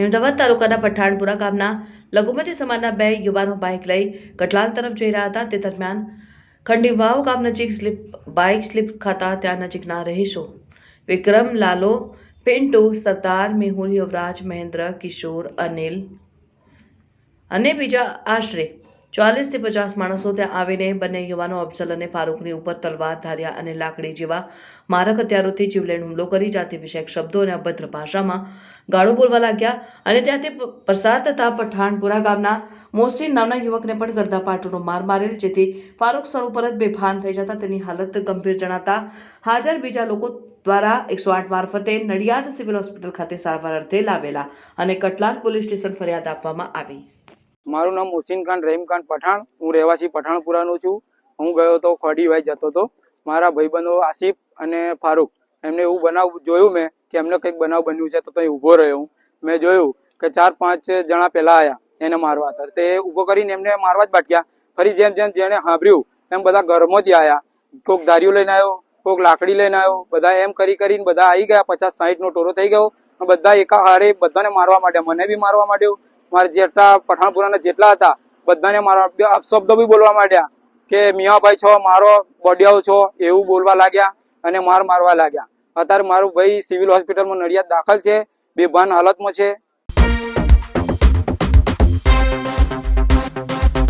અમદાવાદ તાલુકાના પઠાણપુરા ગામના લઘુમતી સમાજના બે યુવાનો બાઇક લઈ કટલાલ તરફ જઈ રહ્યા હતા. તે દરમિયાન ખંડીવાવ ગામ નજીક સ્લીપ, બાઇક સ્લીપ ખાતા ત્યાં નજીકના રહીશો વિક્રમ, લાલો, પિન્ટુ, સરદાર, મેહુલ, યુવરાજ, મહેન્દ્ર, કિશોર, અનિલ અને બીજા આશરે ચાલીસથી પચાસ માણસો ત્યાં આવીને બંને યુવાનો અફસલ અને ફારૂકની ઉપર તલવાર ધાર્યા અને લાકડી જેવા મારક હથિયારોથી જીવલેણ હુમલો કરી જાતિ વિષયક શબ્દો અને અભદ્ર ભાષામાં ગાળો બોલવા લાગ્યા અને ત્યાંથી પસાર થતા પઠાણપુરા ગામના મોસીન નામના યુવકને પણ ગરદાપાટુનો માર મારેલ, જેથી ફારૂક સ્થળ ઉપર જ બેભાન થઈ જતા તેની હાલત ગંભીર જણાતા હાજર બીજા લોકો દ્વારા એકસો આઠ મારફતે નડિયાદ સિવિલ હોસ્પિટલ ખાતે સારવાર અર્થે લાવેલા અને કટલાર પોલીસ સ્ટેશન ફરિયાદ આપવામાં આવી. મારું નામ મોસીન ખાન, રહીમ પઠાણ. હું રહેવાસી પઠાણપુરાનો છું. હું ગયો તો ખડીવાઈ જતો હતો મારા ભાઈબંધો આસિફ અને ફારૂક. એમને એવું બનાવ જોયું મેં કે એમને કંઈક બનાવ બન્યું છે તો ત્યાં ઊભો રહ્યો હું. મેં જોયું કે ચાર પાંચ જણા પહેલાં આવ્યા એને મારવા હતા. તે ઊભો કરીને એમને મારવા જ બાટક્યા ફરી જેમ જેમ જેણે સાંભળ્યું એમ બધા ઘરમાંથી આવ્યા કોઈક ધાર્યું લઈને આવ્યો કોઈક લાકડી લઈને આવ્યો. બધા એમ કરી કરીને બધા આવી ગયા. પચાસ સાહીઠનો ટોરો થઈ ગયો. બધા એકા હારે બધાને મારવા માંડ્યા. મને બી મારવા માંડ્યો. મારા જેટલા પઠાણપુરાના જેટલા હતા, બધાને મારા અપશબ્દો બી બોલવા માંડ્યા કે, મિયાભાઈ છો, મારો બોડિયાઓ છો, એવું બોલવા લાગ્યા અને માર મારવા લાગ્યા. અત્યારે મારું ભાઈ સિવિલ હોસ્પિટલમાં નડિયાદ દાખલ છે, બેભાન હાલતમાં છે.